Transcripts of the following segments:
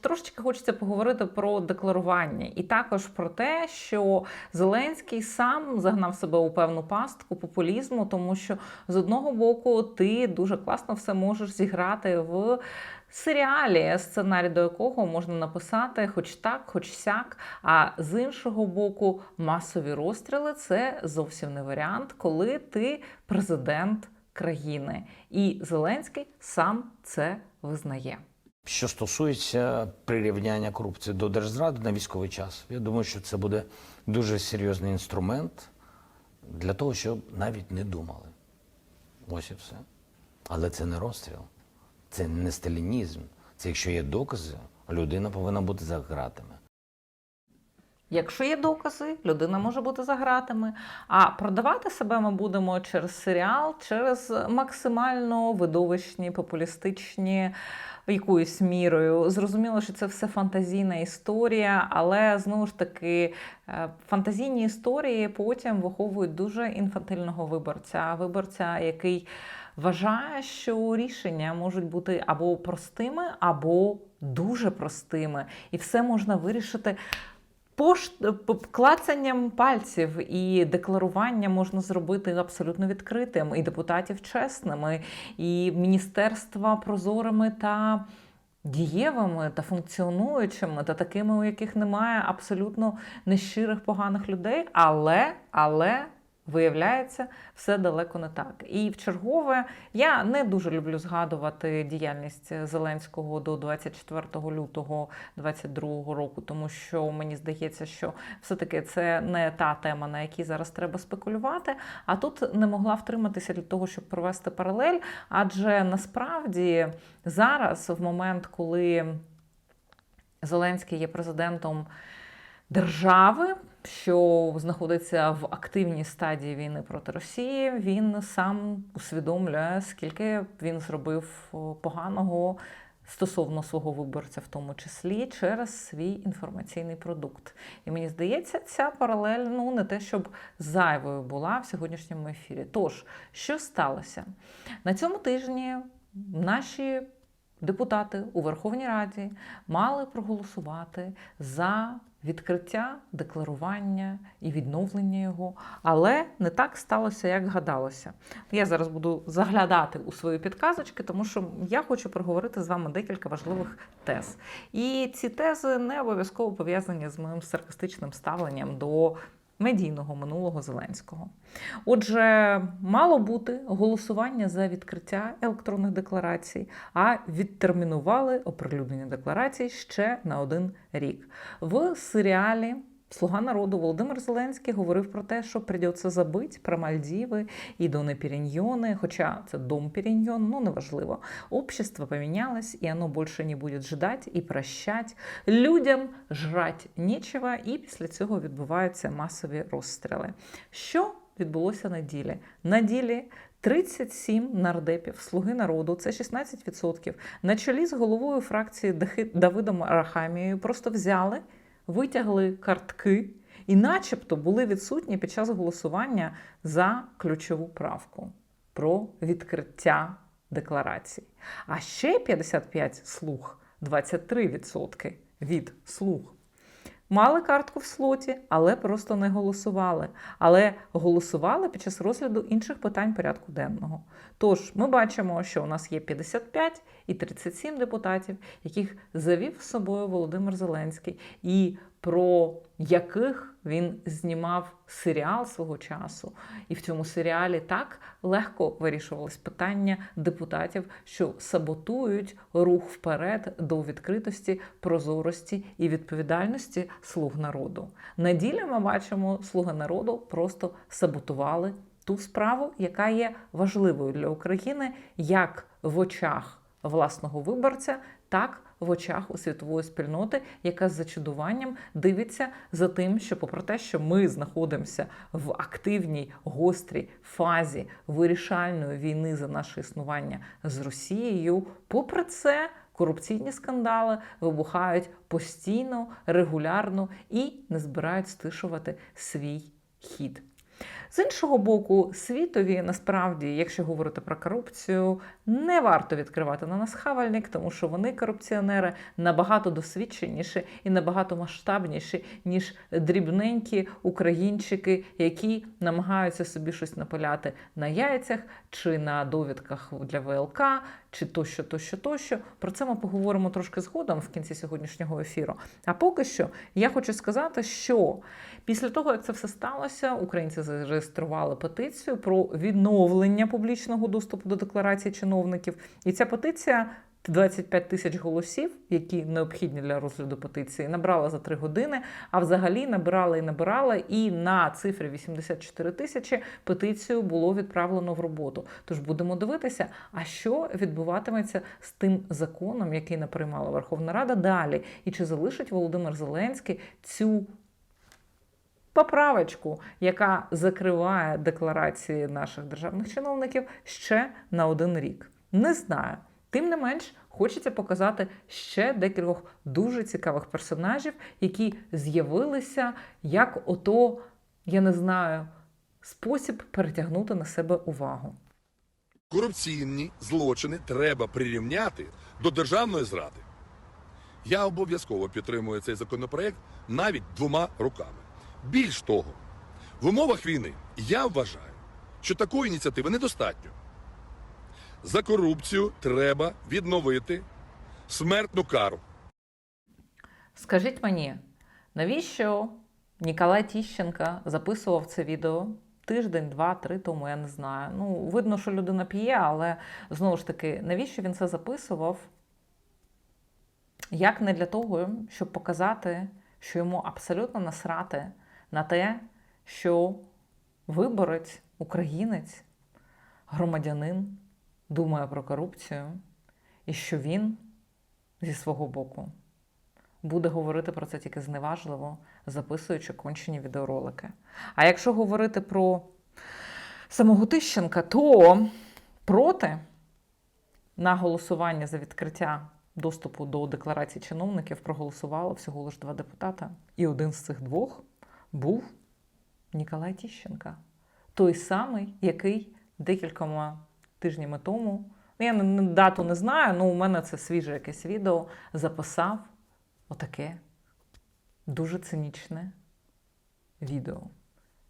трошечки хочеться поговорити про декларування, і також про те, що Зеленський сам загнав себе у певну пастку популізму, тому що з одного боку ти дуже класно все можеш зіграти в. Серіалі, сценарій до якого можна написати хоч так, хоч сяк. А з іншого боку, масові розстріли це зовсім не варіант, коли ти президент країни. І Зеленський сам це визнає. Що стосується прирівняння корупції до держзради на військовий час, я думаю, що це буде дуже серйозний інструмент для того, щоб навіть не думали. Ось і все. Але це не розстріл, це не сталінізм. Це якщо є докази, людина повинна бути за ґратами. Якщо є докази, людина може бути за ґратами. А продавати себе ми будемо через серіал, через максимально видовищні, популістичні якоюсь мірою. Зрозуміло, що це все фантазійна історія, але знову ж таки е, фантазійні історії потім виховують дуже інфантильного виборця, виборця, який вважає, що рішення можуть бути або простими, або дуже простими, і все можна вирішити. Пошт клацанням пальців і декларування можна зробити абсолютно відкритим, і депутатів чесними, і міністерства прозорими та дієвими та функціонуючими, та такими, у яких немає абсолютно нещирих поганих людей. Але, але. Виявляється, все далеко не так. І в чергове я не дуже люблю згадувати діяльність Зеленського до 24 лютого 2022 року, тому що мені здається, що все-таки це не та тема, на якій зараз треба спекулювати. А тут не могла втриматися для того, щоб провести паралель. Адже насправді зараз, в момент, коли Зеленський є президентом держави що знаходиться в активній стадії війни проти Росії, він сам усвідомлює, скільки він зробив поганого стосовно свого виборця, в тому числі через свій інформаційний продукт. І мені здається, ця паралель ну не те, щоб зайвою була в сьогоднішньому ефірі. Тож, що сталося на цьому тижні? Наші депутати у Верховній Раді мали проголосувати за відкриття, декларування і відновлення його, але не так сталося, як гадалося. Я зараз буду заглядати у свої підказочки, тому що я хочу проговорити з вами декілька важливих тез. І ці тези не обов'язково пов'язані з моїм саркастичним ставленням до медійного минулого Зеленського. Отже, мало бути голосування за відкриття електронних декларацій, а відтермінували оприлюднення декларацій ще на один рік. В серіалі Слуга народу Володимир Зеленський говорив про те, що придеться забити про Мальдіви і Дони Піріньйони, хоча це дом Піріньйон, ну неважливо. Общество помінялось, і оно більше не буде ждать і прощать. Людям жрать нічого, і після цього відбуваються масові розстріли. Що відбулося на ділі? На ділі 37 нардепів Слуги народу, це 16%, на чолі з головою фракції Давидом Арахамією просто взяли витягли картки і, начебто, були відсутні під час голосування за ключову правку про відкриття декларацій. А ще 55 слуг, 23% від слуг. Мали картку в слоті, але просто не голосували. Але голосували під час розгляду інших питань порядку денного. Тож ми бачимо, що у нас є 55 і 37 депутатів, яких завів з собою Володимир Зеленський, і про яких він знімав серіал свого часу. І в цьому серіалі так легко вирішувалось питання депутатів, що саботують рух вперед до відкритості, прозорості і відповідальності слуг народу. На ділі ми бачимо, слуги народу просто саботували ту справу, яка є важливою для України, як в очах власного виборця, так в очах у світової спільноти, яка з зачудуванням дивиться за тим, що, попри те, що ми знаходимося в активній гострій фазі вирішальної війни за наше існування з Росією, попри це. Корупційні скандали вибухають постійно, регулярно і не збирають стишувати свій хід. З іншого боку, світові насправді, якщо говорити про корупцію, не варто відкривати на нас хавальник, тому що вони корупціонери набагато досвідченіші і набагато масштабніші, ніж дрібненькі українчики, які намагаються собі щось напиляти на яйцях чи на довідках для ВЛК, чи тощо, тощо, тощо. Про це ми поговоримо трошки згодом в кінці сьогоднішнього ефіру. А поки що я хочу сказати, що після того, як це все сталося, українці зареєстрували петицію про відновлення публічного доступу до декларації чиновників. І ця петиція 25 тисяч голосів, які необхідні для розгляду петиції, набрала за три години. А взагалі набирала і набирала, і на цифрі 84 тисячі петицію було відправлено в роботу. Tож будемо дивитися, а що відбуватиметься з тим законом, який наприймала Верховна Рада далі, і чи залишить Володимир Зеленський цю поправочку, яка закриває декларації наших державних чиновників ще на один рік. Не знаю. Тим не менш, хочеться показати ще декількох дуже цікавих персонажів, які з'явилися як ото, я не знаю, спосіб перетягнути на себе увагу. Корупційні злочини треба прирівняти до державної зради. Я обов'язково підтримую цей законопроект навіть двома руками. Більш того, в умовах війни я вважаю, що такої ініціативи недостатньо. За корупцію треба відновити смертну кару. Скажіть мені, навіщо Ніколай Тіщенко записував це відео тиждень, два, три тому, я не знаю. Ну, видно, що людина п'є, але знову ж таки, навіщо він це записував? Як не для того, щоб показати, що йому абсолютно насрати на те, що виборець, українець, громадянин думає про корупцію, і що він зі свого боку буде говорити про це тільки зневажливо, записуючи кончені відеоролики. А якщо говорити про самого Тищенка, то проти на голосування за відкриття доступу до декларації чиновників проголосувало всього лише два депутата. І один з цих двох був Ніколай Тіщенка. Той самий, який декількома тижнями тому, ну я дату не знаю, але у мене це свіже якесь відео, записав отаке дуже цинічне відео,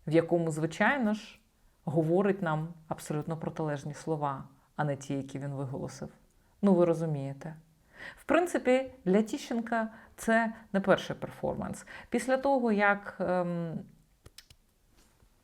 в якому, звичайно ж, говорить нам абсолютно протилежні слова, а не ті, які він виголосив. Ну, ви розумієте. В принципі, для Тіщенка це не перший перформанс. Після того, як. Ем,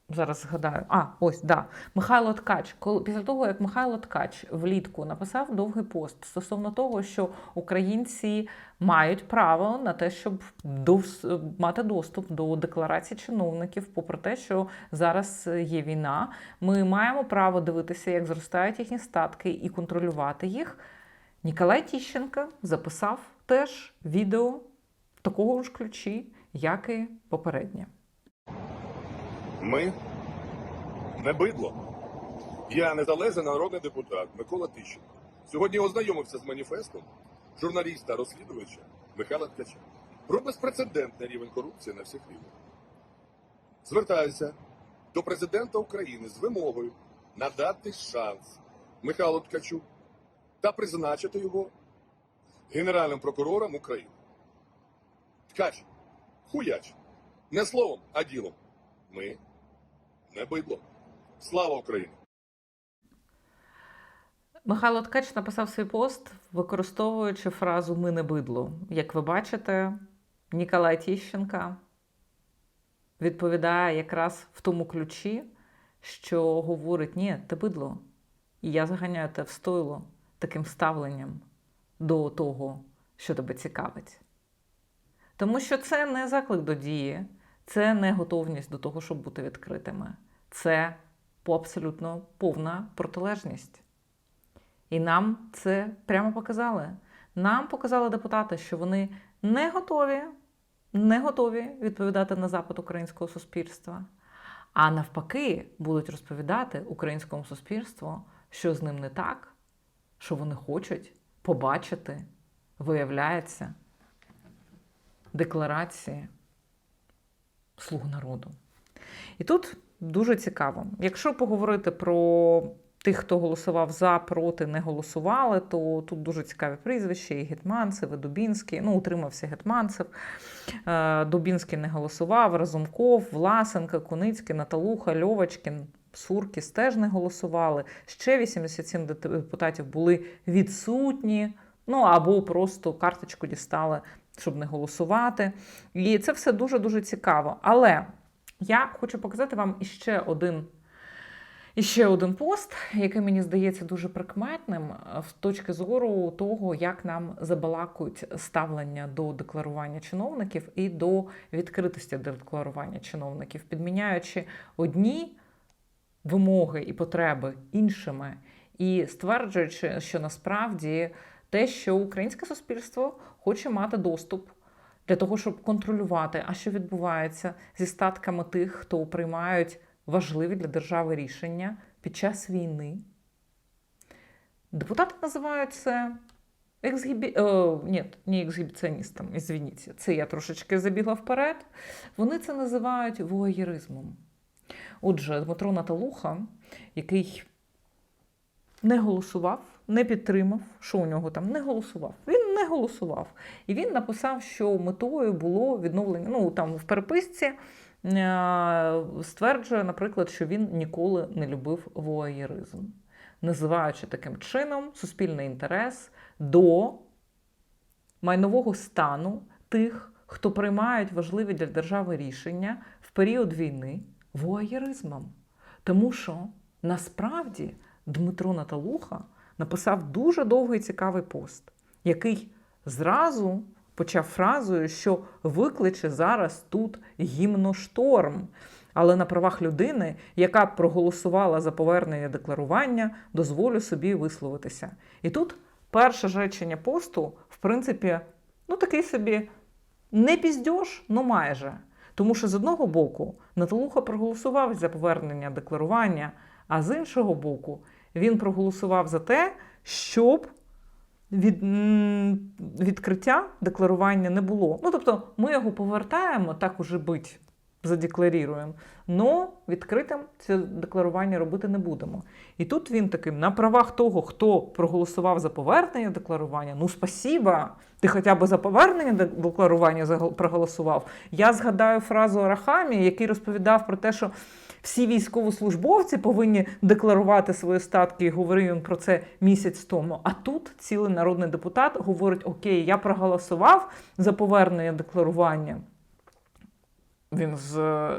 Зараз згадаю. А, ось, да. Михайло Ткач. Коли, після того, як Михайло Ткач влітку написав довгий пост стосовно того, що українці мають право на те, щоб дос- мати доступ до декларації чиновників, попри те, що зараз є війна, ми маємо право дивитися, як зростають їхні статки і контролювати їх. Ніколай Тіщенко записав теж відео такого ж ключі, як і попереднє. Ми не бидло. Я незалежний народний депутат Микола Тищенко. Сьогодні ознайомився з маніфестом журналіста-розслідувача Михайла Ткача про безпрецедентний рівень корупції на всіх рівнях. Звертаюся до президента України з вимогою надати шанс Михайлу Ткачу та призначити його Генеральним прокурором України. Ткач, хуяч, не словом, а ділом. Ми не бидло. Слава Україні! Михайло Ткач написав свій пост, використовуючи фразу Ми не бидло. Як ви бачите, Ніколай Тіщенка відповідає якраз в тому ключі, що говорить: ні, ти бидло. І я заганяю тебе в стойло таким ставленням до того, що тебе цікавить. Тому що це не заклик до дії, це не готовність до того, щоб бути відкритими. Це абсолютно повна протилежність. І нам це прямо показали. Нам показали депутати, що вони не готові, не готові відповідати на запит українського суспільства. А навпаки, будуть розповідати українському суспільству, що з ним не так, що вони хочуть побачити, виявляється, декларації слуг народу. І тут дуже цікаво. Якщо поговорити про тих, хто голосував за, проти, не голосували, то тут дуже цікаві прізвища: і Гетманцев, і Дубінський. Ну, утримався Гетманцев. Е, Дубінський не голосував, Разумков, Власенко, Куницький, Наталуха, Льовочкін. Суркіс теж не голосували. Ще 87 депутатів були відсутні, ну або просто карточку дістали, щоб не голосувати. І це все дуже-дуже цікаво. Але я хочу показати вам іще один. І ще один пост, який мені здається дуже прикметним е, в точки зору того, як нам забалакують ставлення до декларування чиновників і до відкритості декларування чиновників, підміняючи одні вимоги і потреби іншими, і стверджуючи, що насправді те, що українське суспільство хоче мати доступ для того, щоб контролювати, а що відбувається зі статками тих, хто приймають важливі для держави рішення під час війни. Депутати називають це ексгібі... О, ні, не ексгібіціоністом, ізвініться, це я трошечки забігла вперед. Вони це називають воєризмом. Отже, Дмитро Наталуха, який не голосував, не підтримав, що у нього там не голосував. Він не голосував. І він написав, що метою було відновлення. Ну там в переписці е, стверджує, наприклад, що він ніколи не любив воєризм, називаючи таким чином суспільний інтерес до майнового стану тих, хто приймають важливі для держави рішення в період війни воєризмом. Тому що насправді Дмитро Наталуха написав дуже довгий цікавий пост, який зразу почав фразою, що викличе зараз тут гімношторм. Але на правах людини, яка проголосувала за повернення декларування, дозволю собі висловитися. І тут перше речення посту, в принципі, ну такий собі не піздьош, ну майже. Тому що з одного боку Наталуха проголосував за повернення декларування, а з іншого боку, він проголосував за те, щоб від, відкриття декларування не було. Ну тобто, ми його повертаємо, так уже бить, задекларіруємо, але відкритим це декларування робити не будемо. І тут він таким на правах того, хто проголосував за повернення декларування, ну спасіба, ти хоча б за повернення де- декларування проголосував. Я згадаю фразу Арахамі, який розповідав про те, що всі військовослужбовці повинні декларувати свої статки, і говорив він про це місяць тому. А тут цілий народний депутат говорить: Окей, я проголосував за повернення декларування. Він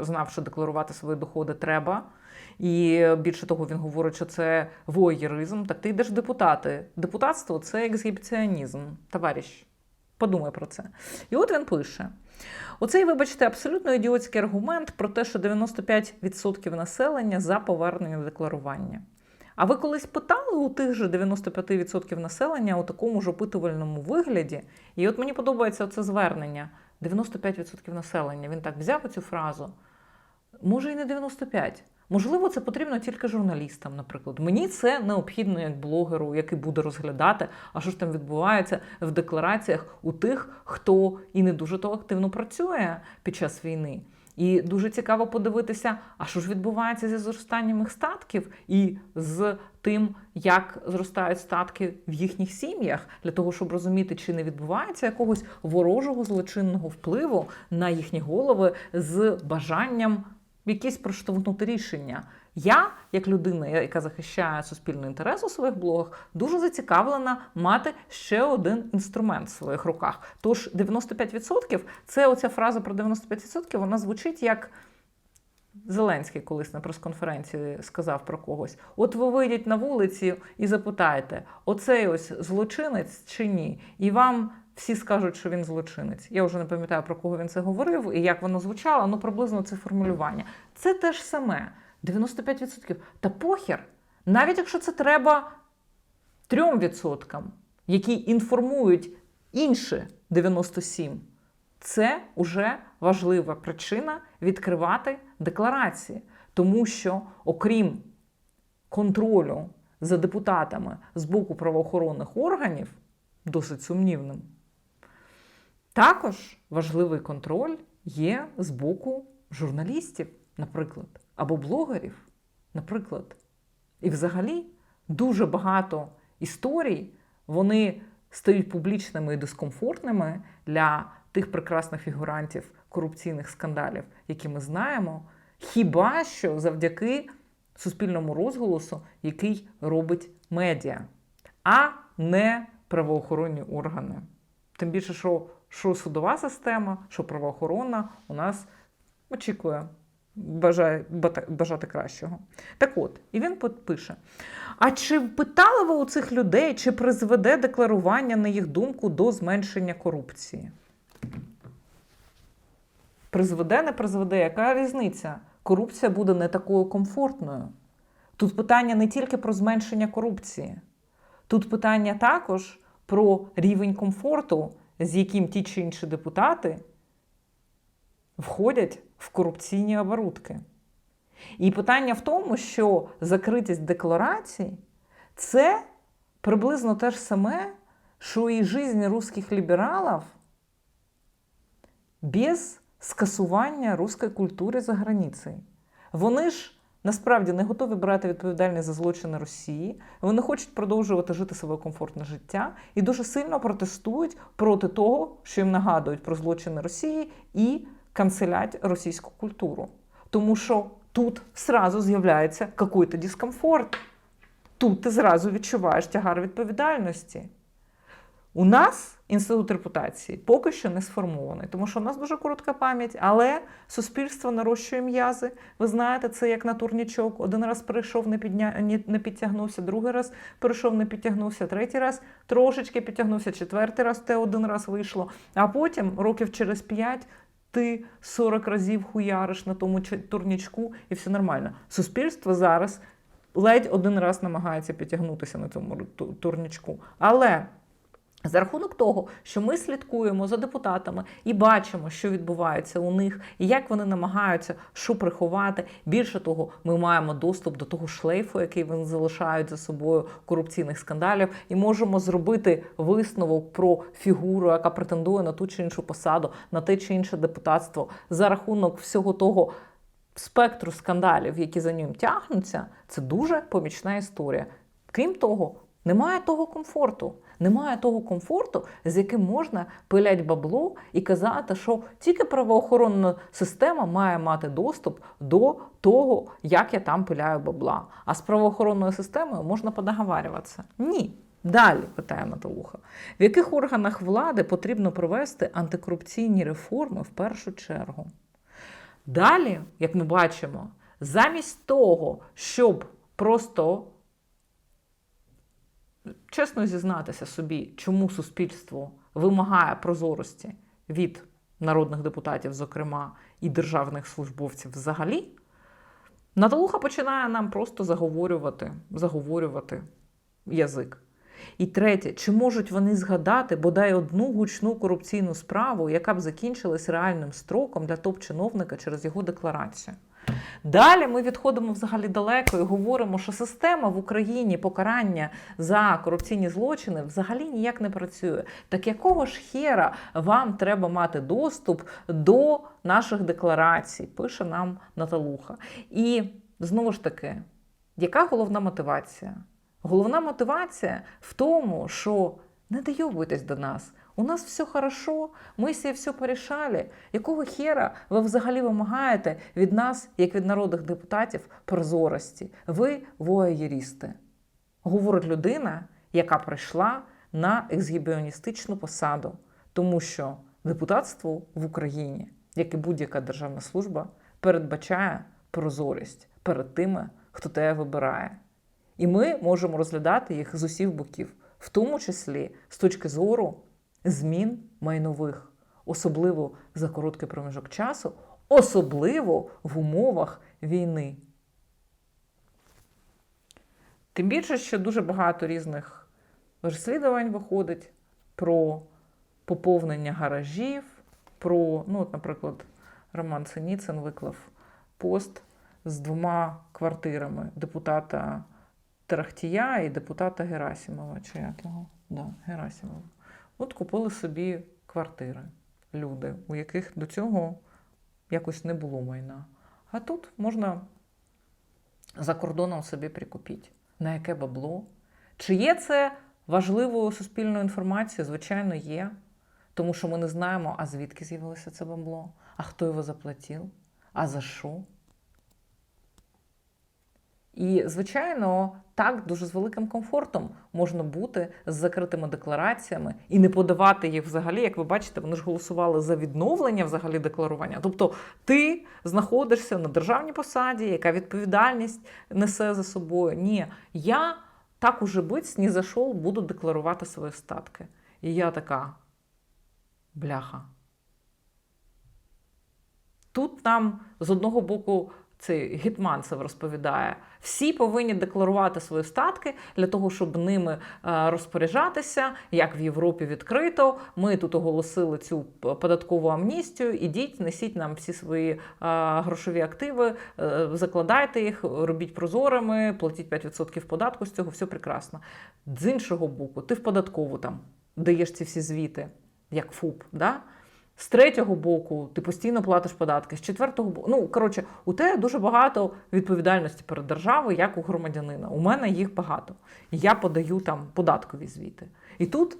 знав, що декларувати свої доходи треба. І більше того, він говорить, що це воєризм. Так ти йдеш депутати. Депутатство це ексгібіціонізм, товариш. Подумай про це. І от він пише: оцей, вибачте, абсолютно ідіотський аргумент про те, що 95% населення за повернення декларування. А ви колись питали у тих же 95% населення у такому ж опитувальному вигляді? І от мені подобається це звернення. 95% населення. Він так взяв цю фразу. Може, і не 95. Можливо, це потрібно тільки журналістам, наприклад. Мені це необхідно як блогеру, який буде розглядати, а що ж там відбувається в деклараціях у тих, хто і не дуже то активно працює під час війни. І дуже цікаво подивитися, а що ж відбувається зі зростанням їх статків і з тим, як зростають статки в їхніх сім'ях, для того, щоб розуміти, чи не відбувається якогось ворожого злочинного впливу на їхні голови з бажанням якісь проштовхнути рішення. Я, як людина, яка захищає суспільний інтерес у своїх блогах, дуже зацікавлена мати ще один інструмент в своїх руках. Тож 95% це оця фраза про 95%, вона звучить як. Зеленський колись на прес-конференції сказав про когось: от ви вийдіть на вулиці і запитаєте, оцей ось злочинець чи ні? І вам всі скажуть, що він злочинець. Я вже не пам'ятаю, про кого він це говорив і як воно звучало, ну приблизно це формулювання. Це те ж саме: 95%. Та похер, навіть якщо це треба 3%, які інформують інші 97%. Це вже важлива причина відкривати декларації, тому що, окрім контролю за депутатами з боку правоохоронних органів, досить сумнівним, також важливий контроль є з боку журналістів. наприклад, або блогерів, наприклад. І взагалі дуже багато історій вони стають публічними і дискомфортними для тих прекрасних фігурантів корупційних скандалів, які ми знаємо, хіба що завдяки суспільному розголосу, який робить медіа, а не правоохоронні органи. Тим більше, що, що судова система, що правоохоронна у нас очікує бажає, бажати кращого. Так от, і він пише: а чи питали ви у цих людей, чи призведе декларування, на їх думку, до зменшення корупції? Призведе, не призведе, яка різниця? Корупція буде не такою комфортною. Тут питання не тільки про зменшення корупції, тут питання також про рівень комфорту, з яким ті чи інші депутати входять в корупційні оборудки. І питання в тому, що закритість декларацій це приблизно те ж саме, що і життя русських лібералів без скасування руської культури за границею. Вони ж насправді не готові брати відповідальність за злочини Росії. Вони хочуть продовжувати жити своє комфортне життя і дуже сильно протестують проти того, що їм нагадують про злочини Росії і канцелять російську культуру. Тому що тут зразу з'являється якийсь дискомфорт. Тут ти зразу відчуваєш тягар відповідальності. У нас інститут репутації поки що не сформований, тому що у нас дуже коротка пам'ять, але суспільство нарощує м'язи. Ви знаєте, це як на турнічок. Один раз перейшов, не, підня... не підтягнувся, другий раз перейшов, не підтягнувся, третій раз трошечки підтягнувся, четвертий раз те один раз вийшло. А потім, років через п'ять, ти 40 разів хуяриш на тому турнічку, і все нормально. Суспільство зараз ледь один раз намагається підтягнутися на цьому турнічку. Але за рахунок того, що ми слідкуємо за депутатами і бачимо, що відбувається у них, і як вони намагаються що приховати. Більше того, ми маємо доступ до того шлейфу, який вони залишають за собою корупційних скандалів, і можемо зробити висновок про фігуру, яка претендує на ту чи іншу посаду, на те чи інше депутатство за рахунок всього того. Спектру скандалів, які за ним тягнуться, це дуже помічна історія. Крім того, немає того комфорту. Немає того комфорту, з яким можна пилять бабло і казати, що тільки правоохоронна система має мати доступ до того, як я там пиляю бабла. А з правоохоронною системою можна подоговарюватися. Ні. Далі питає Наталуха. В яких органах влади потрібно провести антикорупційні реформи в першу чергу? Далі, як ми бачимо, замість того, щоб просто чесно зізнатися собі, чому суспільство вимагає прозорості від народних депутатів, зокрема, і державних службовців взагалі, Наталуха починає нам просто заговорювати, заговорювати язик. І третє, чи можуть вони згадати бодай одну гучну корупційну справу, яка б закінчилась реальним строком для топ-чиновника через його декларацію? Далі ми відходимо взагалі далеко і говоримо, що система в Україні покарання за корупційні злочини взагалі ніяк не працює. Так якого ж хера вам треба мати доступ до наших декларацій? Пише нам Наталуха. І знову ж таки, яка головна мотивація? Головна мотивація в тому, що не дойобуйтесь до нас. У нас все хорошо, ми всі все порішали. Якого хера ви взагалі вимагаєте від нас, як від народних депутатів, прозорості? Ви воєрісти. Говорить людина, яка прийшла на ексгібіоністичну посаду, тому що депутатство в Україні, як і будь-яка державна служба, передбачає прозорість перед тими, хто тебе вибирає. І ми можемо розглядати їх з усіх боків, в тому числі з точки зору змін майнових, особливо за короткий проміжок часу, особливо в умовах війни. Тим більше, що дуже багато різних розслідувань виходить про поповнення гаражів, про, ну, от, наприклад, Роман Синіцин виклав пост з двома квартирами депутата Тарахтія і депутата Герасимова. Чи як його? Да, Герасимова. От купили собі квартири люди, у яких до цього якось не було майна. А тут можна за кордоном собі прикупити. На яке бабло? Чи є це важливою суспільною інформацією? Звичайно, є. Тому що ми не знаємо, а звідки з'явилося це бабло, а хто його заплатив, а за що. І, звичайно, так дуже з великим комфортом можна бути з закритими деклараціями і не подавати їх взагалі. Як ви бачите, вони ж голосували за відновлення взагалі декларування. Тобто ти знаходишся на державній посаді, яка відповідальність несе за собою. Ні, я так уже бить, ні за що буду декларувати свої статки. І я така бляха. Тут нам з одного боку цей Гетманцев розповідає, всі повинні декларувати свої статки для того, щоб ними е, розпоряджатися, як в Європі відкрито. Ми тут оголосили цю податкову амністію. Ідіть, несіть нам всі свої е, грошові активи, е, закладайте їх, робіть прозорими, платіть 5% податку з цього, все прекрасно. З іншого боку, ти в податкову там даєш ці всі звіти, як ФУП. Да? З третього боку ти постійно платиш податки, з четвертого боку. Ну, коротше, у тебе дуже багато відповідальності перед державою, як у громадянина. У мене їх багато. Я подаю там податкові звіти. І тут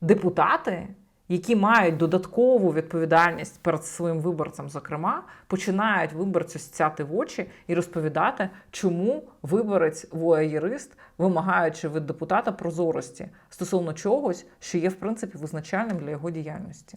депутати, які мають додаткову відповідальність перед своїм виборцем, зокрема, починають виборцю стяти в очі і розповідати, чому виборець воєрист, вимагаючи від депутата прозорості стосовно чогось, що є в принципі визначальним для його діяльності.